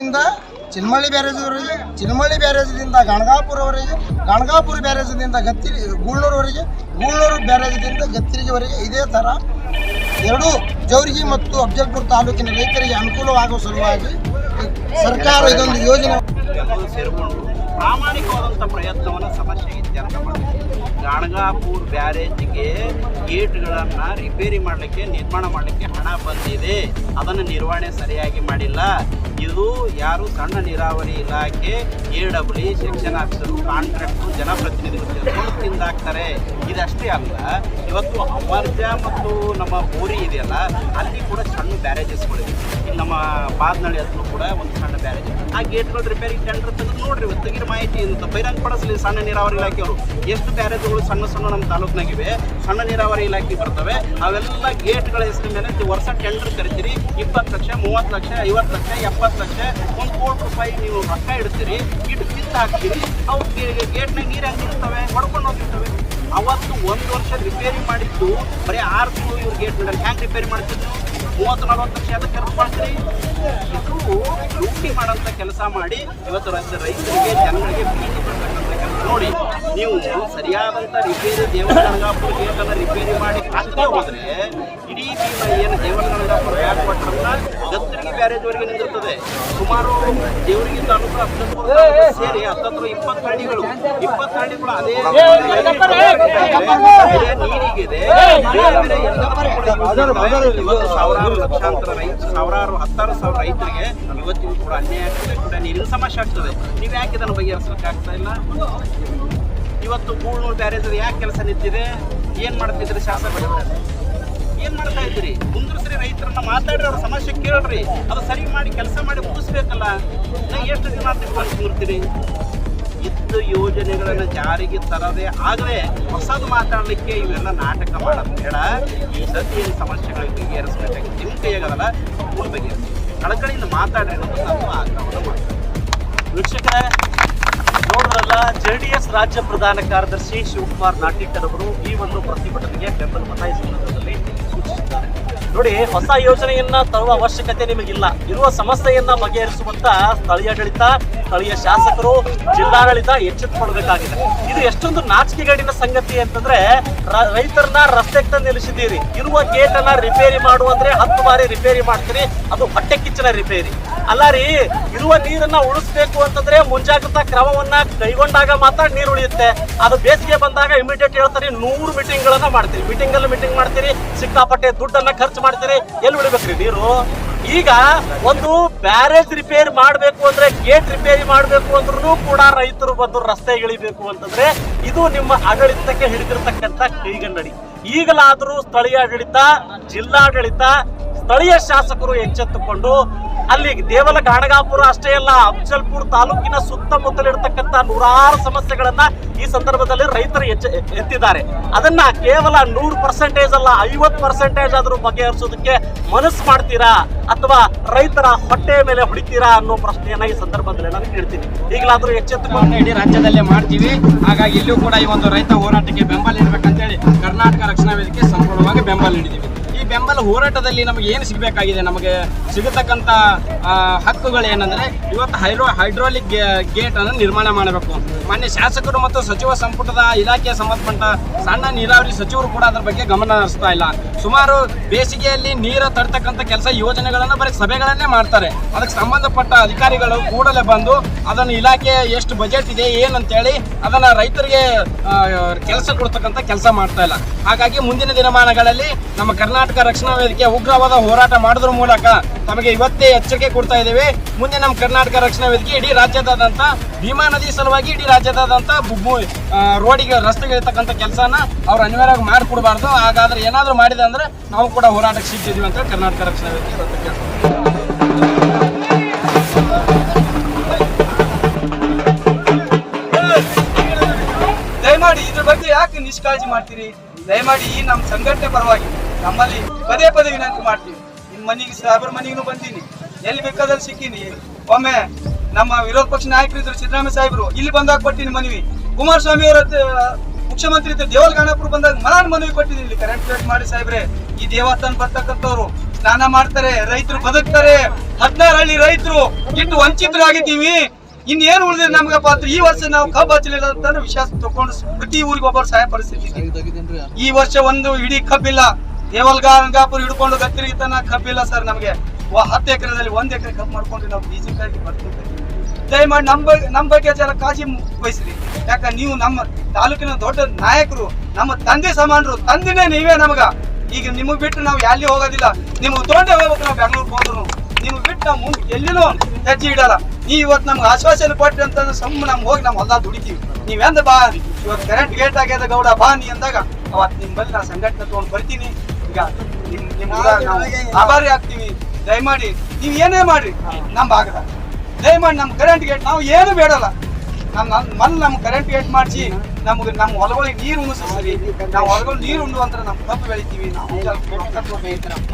ಇಂದ ಚಿನ್ಮಳಿ ಬ್ಯಾರೇಜ್ವರೆಗೆ ಚಿನ್ಮಳ್ಳಿ ಬ್ಯಾರೇಜ್ದಿಂದ ಗಣಗಾಪುರವರೆಗೆ, ಗಣಗಾಪುರ ಬ್ಯಾರೇಜ್ದಿಂದ ಗತ್ತಿರಿ ಗೂಳ್ನೂರವರೆಗೆ, ಗೂಳ್ನೂರು ಬ್ಯಾರೇಜ್ದಿಂದ ಗತ್ತಿರಿಗೆವರೆಗೆ ಇದೇ ಥರ ಎರಡೂ ಜೌರ್ಗಿ ಮತ್ತು ಅಫಜಲ್ಪುರ ತಾಲೂಕಿನ ರೈತರಿಗೆ ಅನುಕೂಲವಾಗುವ ಸಲುವಾಗಿ ಸರ್ಕಾರ ಇದೊಂದು ಯೋಜನೆ ಪ್ರಾಮಾಣಿಕವಾದಂಥ ಪ್ರಯತ್ನವನ್ನು ಸಮಸ್ಯೆ ಇತ್ಯರ್ಥ ಗಾಣಗಾಪುರ್ ಬ್ಯಾರೇಜ್ಗೆ ಗೇಟ್ಗಳನ್ನು ರಿಪೇರಿ ಮಾಡಲಿಕ್ಕೆ, ನಿರ್ಮಾಣ ಮಾಡಲಿಕ್ಕೆ ಹಣ ಬಂದಿದೆ. ಅದನ್ನು ನಿರ್ವಹಣೆ ಸರಿಯಾಗಿ ಮಾಡಿಲ್ಲ. ಇದು ಯಾರು ಸಣ್ಣ ನೀರಾವರಿ ಇಲಾಖೆ, A W section officer, contractor, ಜನಪ್ರತಿನಿಧಿಗಳು ತಿಂದಾಕ್ತಾರೆ. ಇದಷ್ಟೇ ಅಲ್ಲ, ಇವತ್ತು ಅಮರ್ಜ ಮತ್ತು ನಮ್ಮ ಬೋರಿ ಇದೆಯಲ್ಲ, ಅಲ್ಲಿ ಕೂಡ ಸಣ್ಣ ಬ್ಯಾರೇಜಸ್ಗಳಿವೆ ಇಲ್ಲಿ ನಮ್ಮ ಬಾದ್ನಳ್ಳಿ ಹತ್ರ ಕೂಡ ಒಂದು ಸಣ್ಣ ಬ್ಯಾರೇಜ್ ಆ ಗೇಟ್ಗಳು ರಿಪೇರಿ ಟೆಂಡರ್ ತೆಗೆದು ನೋಡ್ರಿ ಇವತ್ತು ತೆಗಿರ ಮಾಹಿತಿ ಅಂತ ಬಹಿರಂಗ ಪಡಿಸಲಿ, ಸಣ್ಣ ನೀರಾವರಿ ಇಲಾಖೆಯವರು ಎಷ್ಟು ಬ್ಯಾರೇಜ್ಗಳು ಸಣ್ಣ ಸಣ್ಣ ನಮ್ಮ ತಾಲೂಕಿನಾಗಿವೆ, ಸಣ್ಣ ನೀರಾವರಿ ಇಲಾಖೆ ಬರ್ತವೆ. ಅವೆಲ್ಲ ಗೇಟ್ಗಳ ಹೆಸರು ಮೇಲೆ ವರ್ಷ ಟೆಂಡರ್ ಕರಿತೀರಿ. ಇಪ್ಪತ್ತು ಲಕ್ಷ, ಮೂವತ್ತು ಲಕ್ಷ, ಐವತ್ತು ಲಕ್ಷ, ಎಪ್ಪತ್ತು ಲಕ್ಷ, ಒಂದು ಕೋಟಿ ರೂಪಾಯಿ ನೀವು ರೊಕ್ಕ ಇಡ್ತೀರಿ. ಇಟ್ಟು ಕಿತ್ತು ಹಾಕ್ತೀರಿ ಅವ್ರಿಗೆ ಗೇಟ್ನಾಗ ನೀರು ಇರ್ತವೆ ಹೊಡ್ಕೊಂಡು ಹೋಗಿರ್ತವೆ ಅವತ್ತು ಒಂದು ವರ್ಷ ರಿಪೇರಿ ಮಾಡಿದ್ದು, ಬರೀ ಆರು ತಿಂಗಳು ಇವ್ರು ಗೇಟ್ ಮೇಲೆ ಹ್ಯಾಂಗೆ ರಿಪೇರಿ ಮಾಡ್ತಿದ್ರು? ಮೂವತ್ತು, ನಲ್ವತ್ತು ಲಕ್ಷ ಅದಕ್ಕೆ ಖರ್ಚು ಮಾಡ್ತೀರಿ? ಇದು ಲೂಟಿ ಮಾಡೋಂಥ ಕೆಲಸ ಮಾಡಿ ಇವತ್ತು ರೈತ ರೈತರಿಗೆ, ಜನಗಳಿಗೆ ಬೀದಿ ಬರ್ತಕ್ಕಂಥ ನೋಡಿ ನೀವು ಸರಿಯಾದಂತ ರಿಪೇರಿ ದೇವಸ್ಥಾನಗಾಪುರ ಗೇಟನ್ನು ರಿಪೇರಿ ಮಾಡಿ ಅಷ್ಟೇ ಹೋದ್ರೆ ಇಡೀ ಏನು ದೇವಸ್ಥಾನಗಾಪುರ ಯಾಕೆ ಕೊಟ್ಟರಲ್ಲ ಗತ್ತರಿಗೆ ಬ್ಯಾರೇಜ್ವರೆಗೆ ನಿಂತಿರ್ತದೆ ಸುಮಾರು ದೇವರಿಗೆ ತಾಲೂಕು ಹತ್ತತ್ತು ಸೇರಿ ಹತ್ತತ್ರ ಇಪ್ಪತ್ತು ಹಳ್ಳಿಗಳು. ಇಪ್ಪತ್ತು ಹಳ್ಳಿಗಳು ಅದೇ ನೀರಿಗಿದೆ. ಇವತ್ತು ಸಾವಿರಾರು ಲಕ್ಷಾಂತರ ರೈತ ಸಾವಿರಾರು ಹತ್ತಾರು ಸಾವಿರ ರೈತರಿಗೆ ಇವತ್ತಿಗೂ ಕೂಡ ಅನ್ಯಾಯ ಕೂಡ ನೀರಿನ ಸಮಸ್ಯೆ ಆಗ್ತದೆ. ನೀವು ಯಾಕೆ ಇದನ್ನು ಬಗೆಹರಿಸಲಿಕ್ಕೆ ಆಗ್ತಾ ಇಲ್ಲ? ಇವತ್ತು ಗೂಳ್ನೂರು ಬ್ಯಾರೇಜ್ ಯಾಕೆ ಕೆಲಸ ನಿಂತಿದೆ? ಏನು ಮಾಡ್ತಿದ್ರಿ ಶಾಸಕರು? ಏನು ಮಾಡ್ತಾ ಇದ್ದೀರಿ? ಕುಂದ್ರಸ್ರಿ ರೈತರನ್ನ ಮಾತಾಡ್ರಿ, ಅವ್ರ ಸಮಸ್ಯೆ ಕೇಳ್ರಿ. ಅದು ಸರಿ ಮಾಡಿ ಕೆಲಸ ಮಾಡಿ ಮುಗಿಸ್ಬೇಕಲ್ಲ. ನಾ ಎಷ್ಟು ದಿನ ಅಂತ ಇದ್ದ ಯೋಜನೆಗಳನ್ನು ಜಾರಿಗೆ ತರದೆ ಆಗಲೇ ಹೊಸದು ಮಾತಾಡಲಿಕ್ಕೆ ಇವೆಲ್ಲ ನಾಟಕ ಮಾಡೋದು ಬೇಡ. ಈ ಏನು ಸಮಸ್ಯೆಗಳಿಗೆ ಬಗೆಹರಿಸ್ಬೇಕಾಗಿ ನಿಮ್ಮ ಕೈಯಾಗಲ್ಲ ಮೂರು ಬಗೆಹರಿಸಿ ಕಳಕಳಿಯಿಂದ ಮಾಡ್ತೀನಿ ವೀಕ್ಷಕರೇ, ನೋಡಿದ್ರಲ್ಲ, ಜೆ ಡಿ ಎಸ್ ರಾಜ್ಯ ಪ್ರಧಾನ ಕಾರ್ಯದರ್ಶಿ ಶಿವಕುಮಾರ್ ನಾಟಿಕರ್ ಅವರು ಈ ಒಂದು ಪ್ರತಿಭಟನೆಗೆ ಬೆಂಬಲ ಮತ ನೋಡಿ, ಹೊಸ ಯೋಜನೆಯನ್ನ ತರುವ ಅವಶ್ಯಕತೆ ನಿಮಗಿಲ್ಲ. ಇರುವ ಸಮಸ್ಯೆಯನ್ನ ಬಗೆಹರಿಸುವಂತ ಸ್ಥಳೀಯಾಡಳಿತ ಸ್ಥಳೀಯ ಶಾಸಕರು, ಜಿಲ್ಲಾಡಳಿತ ಎಚ್ಚೆತ್ತುಕೊಳ್ಬೇಕಾಗಿದೆ ಇದು ಎಷ್ಟೊಂದು ನಾಚಿಕೆಗೇಡಿನ ಸಂಗತಿ ಅಂತಂದ್ರೆ ರೈತರನ್ನ ರಸ್ತೆಗೆ ತಂದು ನಿಲ್ಲಿಸಿದ್ದೀರಿ. ಇರುವ ಗೇಟ್ ಅನ್ನ ರಿಪೇರಿ ಮಾಡು ಅಂದ್ರೆ ಹತ್ತು ಬಾರಿ ರಿಪೇರಿ ಮಾಡ್ತೀರಿ. ಅದು ಹೊಟ್ಟೆ ಕಿಚ್ಚನ ರಿಪೇರಿ. ಅಲ್ಲ ರೀ, ಇರುವ ನೀರನ್ನ ಉಳಿಸ್ಬೇಕು ಅಂತಂದ್ರೆ ಮುಂಜಾಗ್ರತಾ ಕ್ರಮವನ್ನ ಕೈಗೊಂಡಾಗ ಮಾತ್ರ ನೀರು ಉಳಿಯುತ್ತೆ. ಅದು ಬೇಸಿಗೆ ಬಂದಾಗ ಇಮಿಡಿಯೇಟ್ ಹೇಳ್ತಾರೆ, ನೂರು ಮೀಟಿಂಗ್ ಗಳನ್ನ ಮಾಡ್ತೀರಿ. ಮೀಟಿಂಗ್ ಅಲ್ಲಿ ಮೀಟಿಂಗ್ ಮಾಡ್ತೀರಿ, ಸಿಕ್ಕಾಪಟ್ಟೆ ದುಡ್ಡನ್ನ ಖರ್ಚು ಮಾಡ್ತೀರಿ? ಎಲ್ಲಿ ಬಿಡ್ಬೇಕ್ರಿ ನೀರು? ಈಗ ಒಂದು ಬ್ಯಾರೇಜ್ ರಿಪೇರಿ ಮಾಡಬೇಕು ಅಂದ್ರೆ ಗೇಟ್ ರಿಪೇರಿ ಮಾಡಬೇಕು ಅಂದ್ರೂ ಕೂಡ ರೈತರು ಬಂದು ರಸ್ತೆ ಇಳಿಬೇಕು ಅಂತಂದ್ರೆ ಇದು ನಿಮ್ಮ ಆಡಳಿತಕ್ಕೆ ಹಿಡಿದಿರ್ತಕ್ಕಂಥ ಕೈಗನ್ನಡಿ. ಈಗಲಾದರೂ ಸ್ಥಳೀಯ ಆಡಳಿತ, ಜಿಲ್ಲಾಡಳಿತ ಸ್ಥಳೀಯ ಶಾಸಕರು ಎಚ್ಚೆತ್ತುಕೊಂಡು ಅಲ್ಲಿ ದೇವಲ ಗಾಣಗಾಪುರ ಅಷ್ಟೇ ಅಲ್ಲ, ಅಫಜಲ್ಪುರ್ ತಾಲೂಕಿನ ಸುತ್ತಮುತ್ತಲಿರ್ತಕ್ಕಂಥ ನೂರಾರು ಸಮಸ್ಯೆಗಳನ್ನ ಈ ಸಂದರ್ಭದಲ್ಲಿ ರೈತರು ಎಚ್ಚ ಎತ್ತಿದ್ದಾರೆ. ಅದನ್ನ ಕೇವಲ ನೂರು ಪರ್ಸೆಂಟೇಜ್ ಅಲ್ಲ, ಐವತ್ತು ಪರ್ಸೆಂಟೇಜ್ ಆದ್ರೂ ಬಗೆಹರಿಸೋದಕ್ಕೆ ಮನಸ್ಸು ಮಾಡ್ತೀರಾ ಅಥವಾ ರೈತರ ಹೊಟ್ಟೆ ಮೇಲೆ ಹೊಡಿತೀರಾ ಅನ್ನೋ ಪ್ರಶ್ನೆಯನ್ನ ಈ ಸಂದರ್ಭದಲ್ಲಿ ನಾನು ಕೇಳ್ತೀನಿ. ಈಗಲಾದ್ರೂ ಎಚ್ಚೆತ್ತುಕೊಂಡು ಇಡೀ ರಾಜ್ಯದಲ್ಲೇ ಮಾಡ್ತೀವಿ. ಹಾಗಾಗಿ ಇಲ್ಲೂ ಕೂಡ ಈ ಒಂದು ರೈತ ಹೋರಾಟಕ್ಕೆ ಬೆಂಬಲ ನೀಡಬೇಕಂತೇಳಿ ಕರ್ನಾಟಕ ರಕ್ಷಣಾ ವೇದಿಕೆ ಸಂಪೂರ್ಣವಾಗಿ ಬೆಂಬಲ ನೀಡಿದ್ದೀವಿ. ಬೆಂಬಲ ಹೋರಾಟದಲ್ಲಿ ನಮಗೆ ಏನು ಸಿಗಬೇಕಾಗಿದೆ? ನಮಗೆ ಸಿಗತಕ್ಕಂಥ ಹಕ್ಕುಗಳು ಏನಂದರೆ ಇವತ್ತು ಹೈಡ್ರೋ, ಹೈಡ್ರೋಲಿಕ್ ಗೇಟ್ ಅನ್ನು ನಿರ್ಮಾಣ ಮಾಡಬೇಕು. ಮಾನ್ಯ ಶಾಸಕರು ಮತ್ತು ಸಚಿವ ಸಂಪುಟದ ಇಲಾಖೆಯ ಸಂಬಂಧಪಟ್ಟ ಸಣ್ಣ ನೀರಾವರಿ ಸಚಿವರು ಕೂಡ ಅದರ ಬಗ್ಗೆ ಗಮನ ಹರಿಸ್ತಾ ಇಲ್ಲ. ಸುಮಾರು ಬೇಸಿಗೆಯಲ್ಲಿ ನೀರು ತರ್ತಕ್ಕಂಥ ಕೆಲಸ ಯೋಜನೆಗಳನ್ನು ಬರೀ ಸಭೆಗಳನ್ನೇ ಮಾಡ್ತಾರೆ. ಅದಕ್ಕೆ ಸಂಬಂಧಪಟ್ಟ ಅಧಿಕಾರಿಗಳು ಕೂಡಲೇ ಬಂದು ಅದನ್ನು ಇಲಾಖೆ ಎಷ್ಟು ಬಜೆಟ್ ಇದೆ, ಏನಂತೇಳಿ ಅದನ್ನು ರೈತರಿಗೆ ಕೆಲಸ ಕೊಡ್ತಕ್ಕಂಥ ಕೆಲಸ ಮಾಡ್ತಾ ಇಲ್ಲ. ಹಾಗಾಗಿ ಮುಂದಿನ ದಿನಮಾನಗಳಲ್ಲಿ ನಮ್ಮ ಕರ್ನಾಟಕ ರಕ್ಷಣಾ ವೇದಿಕೆ ಉಗ್ರವಾದ ಹೋರಾಟ ಮಾಡೋದ್ರ ಮೂಲಕ ತಮಗೆ ಇವತ್ತೇ ಎಚ್ಚರಿಕೆ ಕೊಡ್ತಾ ಇದ್ದೇವೆ. ಮುಂದೆ ನಮ್ಮ ಕರ್ನಾಟಕ ರಕ್ಷಣಾ ವೇದಿಕೆ ಇಡೀ ರಾಜ್ಯದಾದಂಥ ಭೀಮಾ ನದಿ ಸಲುವಾಗಿ ಇಡೀ ರಾಜ್ಯದಾದಂಥ ರೋಡಿಗೆ ರಸ್ತೆಗಳಿರ್ತಕ್ಕಂಥ ಕೆಲಸನ ಅವ್ರು ಅನಿವಾರ್ಯವಾಗಿ ಮಾಡಿಕೊಡ್ಬಾರ್ದು. ಹಾಗಾದ್ರೆ ಏನಾದರೂ ಮಾಡಿದೆ ಅಂದ್ರೆ ನಾವು ಕೂಡ ಹೋರಾಟಕ್ಕೆ ಸಿಗ್ತಿದ್ದೀವಿ ಅಂತ ಕರ್ನಾಟಕ ರಕ್ಷಣಾ ವೇದಿಕೆ. ದಯಮಾಡಿ ಇದ್ರ ಬಗ್ಗೆ ಯಾಕೆ ನಿಷ್ಕಾಳಜಿ ಮಾಡ್ತೀರಿ? ದಯಮಾಡಿ ಈ ನಮ್ಮ ಸಂಘಟನೆ ಪರವಾಗಿ. ನಮ್ಮಲ್ಲಿ ಪದೇ ಪದೇ ವಿನಂತಿ ಮಾಡ್ತೀವಿ. ನಿಮ್ಮ ಮನೆಗೆ ಸಾಬರ ಮನೆಗೂ ಬಂದೀನಿ. ಎಲ್ಲಿ ಬೇಕಾದಲ್ಲಿ ಸಿಕ್ಕೀನಿ. ಒಮ್ಮೆ ನಮ್ಮ ವಿರೋಧ ಪಕ್ಷ ನಾಯಕರು ಇದ್ರು, ಸಿದ್ದರಾಮಯ್ಯ ಸಾಹೇಬರು, ಇಲ್ಲಿ ಬಂದಾಗ ಕೊಟ್ಟಿನಿ ಮನವಿ. ಕುಮಾರಸ್ವಾಮಿ ಅವರ ಮುಖ್ಯಮಂತ್ರಿ ಇದ್ದ ದೇವಲ್ಗಾಣಪುರ ಬಂದಾಗ ಮನಾನ್ ಮನವಿ ಕೊಟ್ಟಿದ್ದೀನಿ ಇಲ್ಲಿ. ಕರೆಂಟ್ ಕಟ್ ಮಾಡಿ ಸಾಹೇಬ್ರೆ, ಈ ದೇವಸ್ಥಾನ ಬರ್ತಕ್ಕಂಥವ್ರು ಸ್ನಾನ ಮಾಡ್ತಾರೆ, ರೈತರು ಬದುಕ್ತಾರೆ. ಹದಿನಾರು ಹಳ್ಳಿ ರೈತರು ಇಟ್ಟು ವಂಚಿತರಾಗಿದ್ದೀವಿ. ಇನ್ನೇನು ಉಳಿದಿದೆ ನಮ್ಗೆ ಪಾತ್ರ? ಈ ವರ್ಷ ನಾವು ಕಬ್ಬು ಹಚ್ಚಲಿಲ್ಲ ಅಂತ ವಿಶ್ವಾಸ ತಗೊಂಡು ಪ್ರತಿ ಊರಿಗೆ ಒಬ್ಬರು ಸಹಾಯ ಪರಿಸ್ಥಿತಿ ಈ ವರ್ಷ ಒಂದು ಇಡೀ ಕಬ್ಬಿಲ್ಲ. ದೇವಲ್ಗಾಂಗಾಪುರ ಹಿಡ್ಕೊಂಡು ಗತ್ತಿರಿಗೆ ತನಕ ಕಬ್ಬಿಲ್ಲ ಸರ್ ನಮಗೆ. ಹತ್ತು ಎಕರೆದಲ್ಲಿ ಒಂದ್ ಎಕರೆ ಕಬ್ಬು ಮಾಡ್ಕೊಂಡು ನಾವು ಬೀಜಕ್ಕಾಗಿ ಬರ್ತೀವಿ ದಯಮಾಡಿ ನಮ್ಮ ನಮ್ಮ ಬಗ್ಗೆ ಜರ ಕಾಳಜಿ ವಹಿಸ್ರಿ. ಯಾಕ ನೀವು ನಮ್ಮ ತಾಲೂಕಿನ ದೊಡ್ಡ ನಾಯಕರು, ನಮ್ಮ ತಂದೆ ಸಮಾನರು, ತಂದೆನೇ ನೀವೇ ನಮಗ. ಈಗ ನಿಮಗ್ ಬಿಟ್ಟು ನಾವು ಎಲ್ಲಿ ಹೋಗೋದಿಲ್ಲ. ನಿಮ್ಗೆ ತೊಗೊಂಡೇ ಹೋಗ್ಬೇಕು ನಾವು ಬೆಂಗಳೂರಿಗೆ ಹೋದ್ರು ನಿಮ್ಗೆ ಬಿಟ್ಟು ನಾವು ಮುಂದೆ ಎಲ್ಲಿನೂ ಹೆಜ್ಜೆ ಇಡಲ್ಲ. ನೀ ಇವತ್ತು ನಮ್ಗೆ ಆಶ್ವಾಸನೆ ಕೊಟ್ರಿ ಅಂತಂದ್ರೆ ಸಮ್ ನಮ್ಗೆ ಹೋಗಿ ನಮ್ಮ ಹೊಲ ದುಡಿತೀವಿ. ನೀವೆಂದ ಬಾ ಇವತ್ತು ಕರೆಂಟ್ ಗೇಟ್ ಆಗ್ಯದ ಗೌಡ, ಬಾ ನೀ ಅಂದಾಗ ಅವತ್ತು ನಿಮ್ಮ ಬಲ್ಲಿ ನಾ ಸಂಘಟನೆ ತೊಗೊಂಡು ಬರ್ತೀನಿ. ಈಗ ನಿಮ್ ಆಭಾರಿ ಆಗ್ತೀವಿ. ದಯಮಾಡಿ ನೀವು ಏನೇ ಮಾಡ್ರಿ ನಮ್ಮ ಭಾಗದ. ದಯಮಾಡಿ ನಮ್ಮ ಕರೆಂಟ್ ಗೇಟ್ ನಾವು ಏನು ಬೇಡಲ್ಲ. ನಮ್ಮ ಮನ್ ನಮ್ಮ ಕರೆಂಟ್ ಗೇಟ್ ಮಾಡಿಸಿ, ನಮ್ಗೆ ನಮ್ಮ ಹೊಲಗಳಿಗೆ ನೀರು ಉಣಿಸ್ರಿ. ನಾವು ಹೊಲಗಳು ನೀರು ಉಂಡು ಅಂತ ನಮ್ಮ ತಪ್ಪು ಬೆಳಿತೀವಿ. ನಾವು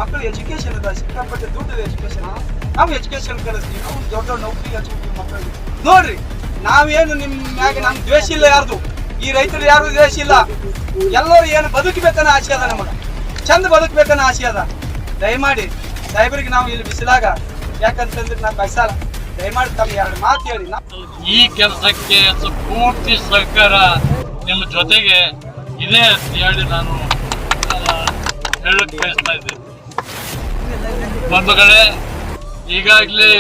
ಮಕ್ಕಳು ಎಜುಕೇಶನ್ ಅದ, ಸಿಕ್ಕಾಪಟ್ಟೆ ದುಡ್ಡು ಎಜುಕೇಶನ್ ನಾವು ಎಜುಕೇಶನ್ ಕಲಿಸ್ತೀವಿ ನಾವು ದೊಡ್ಡ ದೊಡ್ಡ ನೌಕರಿ ಹಚ್ಕೊತೀವಿ ಮಕ್ಕಳಿಗೆ ನೋಡ್ರಿ, ನಾವೇನು ನಿಮ್ಮ ಮ್ಯಾಗ ನಮ್ ದ್ವೇಷ ಇಲ್ಲ ಯಾರ್ದು? ಈ ರೈತರು ಯಾರು ದ್ವೇಷ ಇಲ್ಲ? ಎಲ್ಲರೂ ಏನು ಬದುಕಬೇಕನ್ನ ಆಸೆ ಅದ ನಮಗೆ. ಚಂದ ಬದುಕಬೇಕನ್ನ ಆಸೆ ಅದ. ದಯಮಾಡಿ ಸಾಹೇಬರಿಗೆ ನಾವು ಇಲ್ಲಿ ಬಿಸಿಲಾಗ, ಯಾಕಂತಂದ್ರೆ ನಾವು ಬಯಸಲ್ಲ ದಯಮಾಡಿ ತಮ್ಮ ಎರಡು ಮಾತು ಹೇಳಿ. ಈ ಕೆಲಸಕ್ಕೆ ಪೂರ್ತಿ ಸರ್ಕಾರ ನಿಮ್ಮ ಜೊತೆಗೆ ಇದೆ ಅಂತ ಹೇಳಿ ನಾನು ಹೇಳಕ್ ಬಯಸ್ತಾ ಇದ್ದೇನೆ. ಬಂಧುಗಳೇ, ಈಗಾಗಲೇ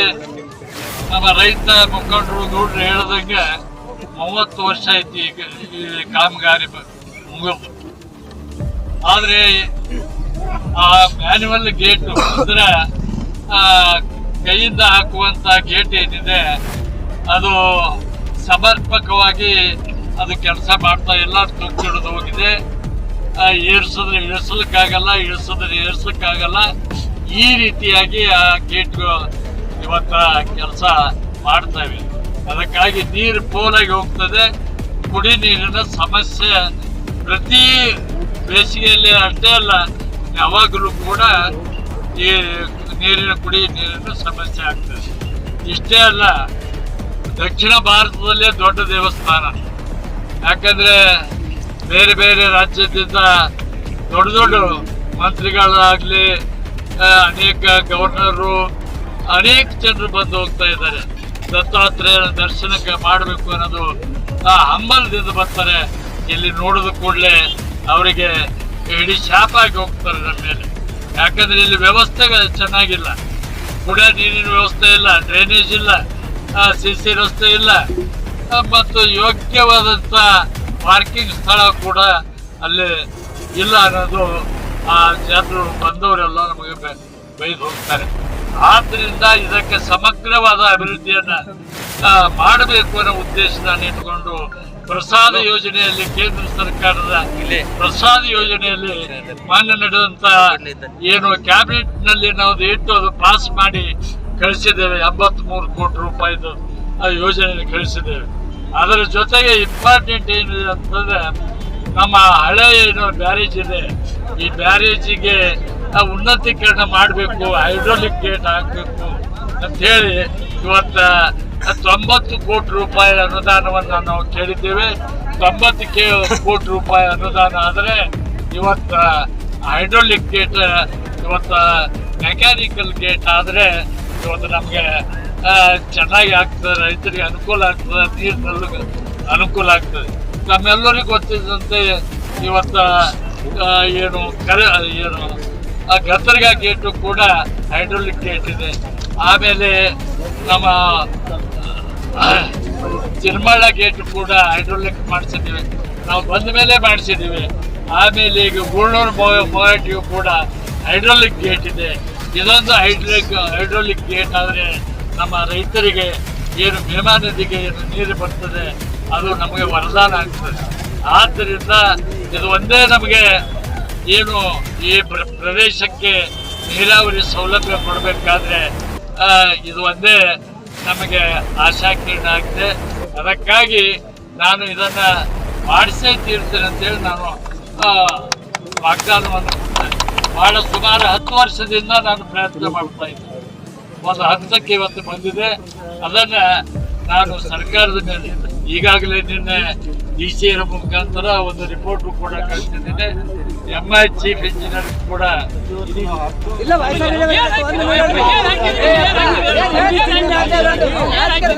ನಮ್ಮ ರೈತ ಮುಖಂಡರು ದುಡ್ಡು ಹೇಳ್ದಂಗೆ ಮೂವತ್ತು ವರ್ಷ ಐತಿ ಈ ಕಾಮಗಾರಿ ಮುಗಿದು. ಆದರೆ ಆ ಮ್ಯಾನ್ಯುವಲ್ ಗೇಟ್ ಅಂದ್ರೆ ಕೈಯಿಂದ ಹಾಕುವಂತ ಗೇಟ್ ಏನಿದೆ, ಅದು ಸಮರ್ಪಕವಾಗಿ ಅದು ಕೆಲಸ ಮಾಡ್ತಾ ಇಲ್ಲ ತುಕ್ಕಿಡಿದು ಹೋಗಿದೆ. ಏರ್ಸಿದ್ರೆ ಏರ್ಸಲಿಕ್ಕಾಗಲ್ಲ ಇಳಿಸಿದ್ರೆ ಏರ್ಸಲಿಕ್ಕಾಗಲ್ಲ. ಈ ರೀತಿಯಾಗಿ ಆ ಗೇಟ್ ಇವತ್ತ ಕೆಲಸ ಮಾಡ್ತವೆ. ಅದಕ್ಕಾಗಿ ನೀರು ಪೋಲಾಗಿ ಹೋಗ್ತದೆ. ಕುಡಿ ನೀರಿನ ಸಮಸ್ಯೆ ಪ್ರತಿ ಬೇಸಿಗೆಯಲ್ಲಿ ಅಷ್ಟೇ ಅಲ್ಲ, ಯಾವಾಗಲೂ ಕೂಡ ಈ ನೀರಿನ ಕುಡಿ ನೀರಿನ ಸಮಸ್ಯೆ ಆಗ್ತದೆ. ಇಷ್ಟೇ ಅಲ್ಲ, ದಕ್ಷಿಣ ಭಾರತದಲ್ಲೇ ದೊಡ್ಡ ದೇವಸ್ಥಾನ. ಯಾಕಂದರೆ ಬೇರೆ ಬೇರೆ ರಾಜ್ಯದಿಂದ ದೊಡ್ಡ ದೊಡ್ಡ ಮಂತ್ರಿಗಳಾಗಲಿ ಅನೇಕ ಗವರ್ನರು, ಅನೇಕ ಜನರು ಬಂದು ಹೋಗ್ತಾ ಇದ್ದಾರೆ. ದತ್ತಾತ್ರೇಯನ ದರ್ಶನಕ್ಕೆ ಮಾಡಬೇಕು ಅನ್ನೋದು ಆ ಹಂಬಲದಿಂದ ಬರ್ತಾರೆ. ಇಲ್ಲಿ ನೋಡಿದ ಕೂಡಲೇ ಅವರಿಗೆ ಇಡೀ ಶಾಪ ಆಗಿ ಹೋಗ್ತಾರೆ ನಮ್ಮ ಮೇಲೆ. ಯಾಕಂದ್ರೆ ಇಲ್ಲಿ ವ್ಯವಸ್ಥೆ ಚೆನ್ನಾಗಿಲ್ಲ. ಕುಡಿಯೋ ನೀರಿನ ವ್ಯವಸ್ಥೆ ಇಲ್ಲ ಡ್ರೈನೇಜ್ ಇಲ್ಲ ಸಿ ಸಿ ರಸ್ತೆ ಇಲ್ಲ ಮತ್ತು ಯೋಗ್ಯವಾದಂಥ ಪಾರ್ಕಿಂಗ್ ಸ್ಥಳ ಕೂಡ ಅಲ್ಲಿ ಇಲ್ಲ ಅನ್ನೋದು ಆ ಜನರು ಬಂದವರೆಲ್ಲ ನಮಗೆ ಬೈದು ಹೋಗ್ತಾರೆ. ಆದ್ರಿಂದ ಇದಕ್ಕೆ ಸಮಗ್ರವಾದ ಅಭಿವೃದ್ಧಿಯನ್ನು ಮಾಡಬೇಕು ಅನ್ನೋ ಉದ್ದೇಶನ ಇಟ್ಕೊಂಡು ಪ್ರಸಾದ ಯೋಜನೆಯಲ್ಲಿ ಕೇಂದ್ರ ಸರ್ಕಾರದ ಪ್ರಸಾದ ಯೋಜನೆಯಲ್ಲಿ ಮಾನ್ಯ ನಡೆದಂತ ಏನು ಕ್ಯಾಬಿನೆಟ್ನಲ್ಲಿ ನಾವು ಇಟ್ಟು ಅದು ಪಾಸ್ ಮಾಡಿ ಕಳಿಸಿದ್ದೇವೆ ಎಂಬತ್ ಮೂರು ಕೋಟಿ ರೂಪಾಯಿದು ಆ ಯೋಜನೆಯಲ್ಲಿ ಕಳಿಸಿದ್ದೇವೆ. ಅದರ ಜೊತೆಗೆ ಇಂಪಾರ್ಟೆಂಟ್ ಏನಿದೆ ಅಂತಂದ್ರೆ ನಮ್ಮ ಹಳೆ ಏನು ಬ್ಯಾರೇಜ್ ಇದೆ. ಈ ಬ್ಯಾರೇಜಿಗೆ ಆ ಉನ್ನತೀಕರಣ ಮಾಡಬೇಕು ಹೈಡ್ರೋಲಿಕ್ ಗೇಟ್ ಹಾಕಬೇಕು ಅಂತ ಹೇಳಿ ಇವತ್ತ ತೊಂಬತ್ತು ಕೋಟಿ ರೂಪಾಯಿ ಅನುದಾನವನ್ನು ನಾವು ಕೇಳಿದ್ದೇವೆ. ತೊಂಬತ್ತು ಕೋಟಿ ರೂಪಾಯಿ ಅನುದಾನ ಆದರೆ ಇವತ್ತು ಹೈಡ್ರೋಲಿಕ್ ಗೇಟ್, ಇವತ್ತು ಮೆಕ್ಯಾನಿಕಲ್ ಗೇಟ್ ಆದರೆ ಇವತ್ತು ನಮಗೆ ಚೆನ್ನಾಗಿ ಆಗ್ತದೆ. ರೈತರಿಗೆ ಅನುಕೂಲ ಆಗ್ತದೆ ನೀರಿನಲ್ಲೂ ಅನುಕೂಲ ಆಗ್ತದೆ. ನಮ್ಮೆಲ್ಲರಿಗೂ ಗೊತ್ತಿದ್ದಂತೆ ಇವತ್ತು ಏನು ಕರೆ, ಏನು, ಆ ಗತ್ತರ್ಗ ಗೇಟು ಕೂಡ ಹೈಡ್ರೋಲಿಕ್ ಗೇಟ್ ಇದೆ. ಆಮೇಲೆ ನಮ್ಮ ಆ, ಚಿರ್ಮಳ್ಳ ಗೇಟ್ ಕೂಡ ಹೈಡ್ರೋಲಿಕ್ ಮಾಡಿಸಿದ್ದೀವಿ. ನಾವು ಬಂದ ಮೇಲೆ ಮಾಡಿಸಿದ್ದೀವಿ. ಆಮೇಲೆ ಈಗ ಗೂಳೂರು ಮೊಯಾಟಿಯು ಕೂಡ ಹೈಡ್ರೋಲಿಕ್ ಗೇಟ್ ಇದೆ. ಇದೊಂದು ಹೈಡ್ರೋಲಿಕ್ ಹೈಡ್ರೋಲಿಕ್ ಗೇಟ್ ಆದರೆ ನಮ್ಮ ರೈತರಿಗೆ ಏನು ಭೀಮಾ ನದಿಗೆ ಏನು ನೀರು ಬರ್ತದೆ ಅದು ನಮಗೆ ವರದಾನ ಆಗ್ತದೆ. ಆದ್ದರಿಂದ ಇದು ಒಂದೇ ನಮಗೆ ಏನು ಈ ಪ್ರ- ಪ್ರದೇಶಕ್ಕೆ ನೀರಾವರಿ ಸೌಲಭ್ಯ ಕೊಡಬೇಕಾದ್ರೆ ಇದು ಒಂದೇ ನಮಗೆ ಆಶಾಕಿರಣ ಆಗಿದೆ. ಅದಕ್ಕಾಗಿ ನಾನು ಇದನ್ನ ಮಾಡಿಸೇ ತೀರ್ತೇನೆ ಅಂತೇಳಿ ನಾನು ವಾಗ್ದಾನವನ್ನು ಬಹಳ ಸುಮಾರು ಹತ್ತು ವರ್ಷದಿಂದ ನಾನು ಪ್ರಯತ್ನ ಮಾಡ್ತಾ ಇದ್ದೇನೆ. ಒಂದು ಹಂತಕ್ಕೆ ಇವತ್ತು ಬಂದಿದೆ. ಅದನ್ನ ನಾನು ಸರ್ಕಾರದ ಮೇಲೆ ಈಗಾಗಲೇ ನಿನ್ನೆ ಡಿ ಸಿ ಮುಖಾಂತರ ಒಂದು ರಿಪೋರ್ಟ್ ಕೂಡ ಕಳಿಸಿದ್ದೇನೆ. ಎಂ ಐ ಚೀಫ್ ಇಂಜಿನಿಯರ್ ಕೂಡ ಇಲ್ಲ